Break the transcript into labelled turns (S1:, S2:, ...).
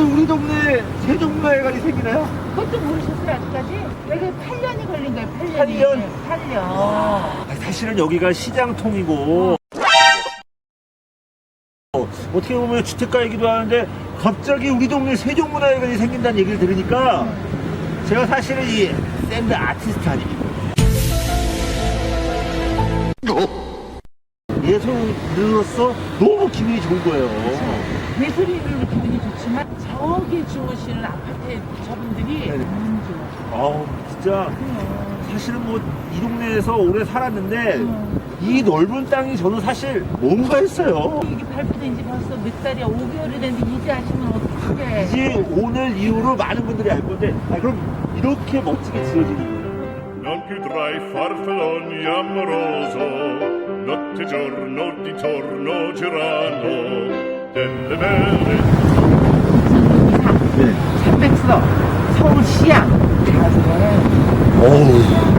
S1: 우리 동네 세종문화회관이 생기나요?
S2: 그것도 모르셨어요 아직까지? 여기 8년이 걸린 거예요 8년이
S1: 팔 년?
S2: 8년
S1: 아, 사실은 여기가 시장통이고 어, 어떻게 보면 주택가이기도 하는데 갑자기 우리 동네 세종문화회관이 생긴다는 얘기를 들으니까 제가 사실은 이 샌드 아티스트 아닙니까? 예술인으로서 너무 기분이 좋은 거예요.
S2: 예술인으로 기분이 좋지만 저기 주무시는 아파트의 저분들이
S1: 네네.
S2: 너무 좋아
S1: 아우 진짜
S2: 그래요.
S1: 사실은 뭐 이 동네에서 오래 살았는데
S2: 음.
S1: 이 넓은 땅이 저는 사실 뭔가 했어요.
S2: 이게 발표된 지 벌써 몇 달이야 5개월이 됐는데 이제 아시면 어떡해
S1: 이제 오늘 이후로 많은 분들이 알 건데 아, 그럼 이렇게 멋지게 지어지는 거예요.
S3: Non più tra i farfalloni amoroso, notte e giorno di torno girano, delle belle
S1: 네.
S2: 300석 서울시향 가서
S1: 어우